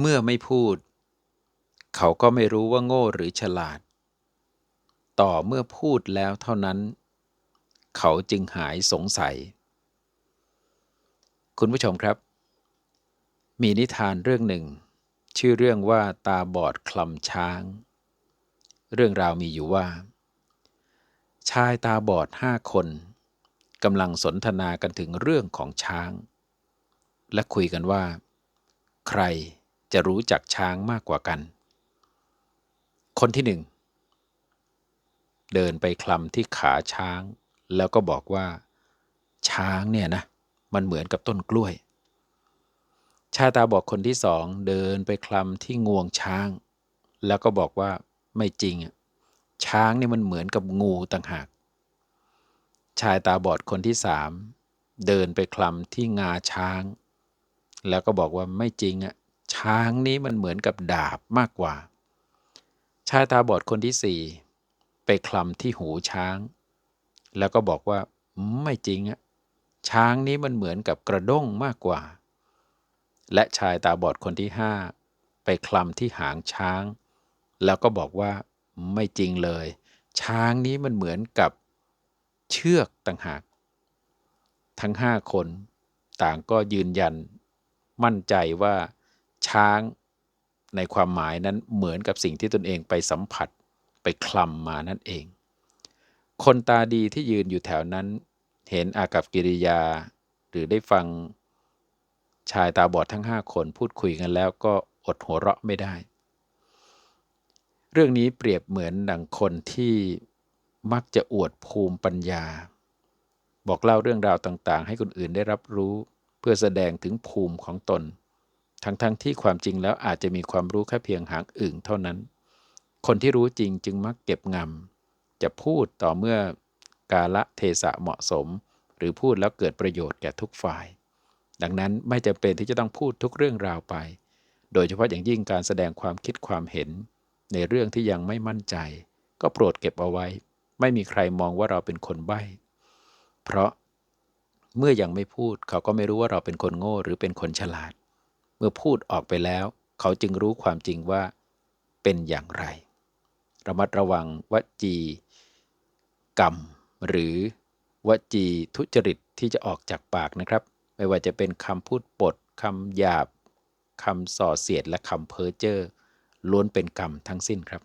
เมื่อไม่พูด เขาก็ไม่รู้ว่าโง่หรือฉลาด ต่อเมื่อพูดแล้วเท่านั้น เขาจึงหายสงสัย คุณผู้ชมครับ มีนิทานเรื่องหนึ่ง ชื่อเรื่องว่าตาบอดคลำช้าง เรื่องราวมีอยู่ว่า ชายตาบอดห้าคนกำลังสนทนากันถึงเรื่องของช้าง และคุยกันว่า ใคร จะรู้จักช้างมากกว่ากัน คนที่หนึ่งเดินไปคลำที่ขาช้าง แล้วก็บอกว่า ช้างเนี่ยนะ มันเหมือนกับต้นกล้วย ชายตาบอกคนที่สองเดินไปคลำที่งวงช้าง แล้วก็บอกว่าไม่จริง ช้างเนี่ยมันเหมือนกับงูต่างหาก ชายตาบอดคนที่สามเดินไปคลำที่งาช้าง แล้วก็บอกว่าไม่จริงอะ ช้างนี้มันเหมือนกับดาบมากกว่า ชายตาบอดคนที่สี่ไปคลำที่หูช้าง แล้วก็บอกว่าไม่จริงอะช้างนี้มันเหมือนกับกระด้งมากกว่า และชายตาบอดคนที่ห้าไปคลำที่หางช้าง แล้วก็บอกว่าไม่จริงเลย ช้างนี้มันเหมือนกับเชือกต่างหาก ทั้งห้าคนต่างก็ยืนยัน มั่นใจว่า ช้างในความหมายนั้นเหมือนกับสิ่งที่ตนเองไปสัมผัสไปคลำมานั่นเอง คนตาดีที่ยืนอยู่แถวนั้น เห็นอากับกิริยา หรือได้ฟังชายตาบอดทั้งห้าคนพูดคุยกันแล้วก็อดหัวเราะไม่ได้ เรื่องนี้เปรียบเหมือนดังคนที่มักจะอวดภูมิปัญญา บอกเล่าเรื่องราวต่างๆ ให้คนอื่นได้รับรู้ เพื่อแสดงถึงภูมิของตน ทั้งๆทที่ความจริงแล้วอาจจะมีความรู้แค่เพียงหางอึ่งเท่านั้น คนที่รู้จริงจึงมักเก็บงำจะพูดต่อเมื่อกาละเทศะเหมาะสม หรือพูดแล้วเกิดประโยชน์แก่ทุกฝ่าย ดังนั้นไม่จำเป็นที่จะต้องพูดทุกเรื่องราวไป โดยเฉพาะอย่างยิ่งการแสดงความคิดความเห็น ในเรื่องที่ยังไม่มั่นใจ ก็โปรดเก็บเอาไว้ ไม่มีใครมองว่าเราเป็นคนใบ้ เพราะเมื่อยังไม่พูดเขาก็ไม่รู้ว่าเราเป็นคนโง่หรือเป็นคนฉลาด เมื่อพูดออกไปแล้ว เขาจึงรู้ความจริงว่าเป็นอย่างไร ระมัดระวังวจี กรรม หรือวจีทุจริตที่จะออกจากปากนะครับ ไม่ว่าจะเป็นคำพูดปดคำหยาบคำส่อเสียดและคำเพ้อเจ้อล้วนเป็นกรรมทั้งสิ้นครับ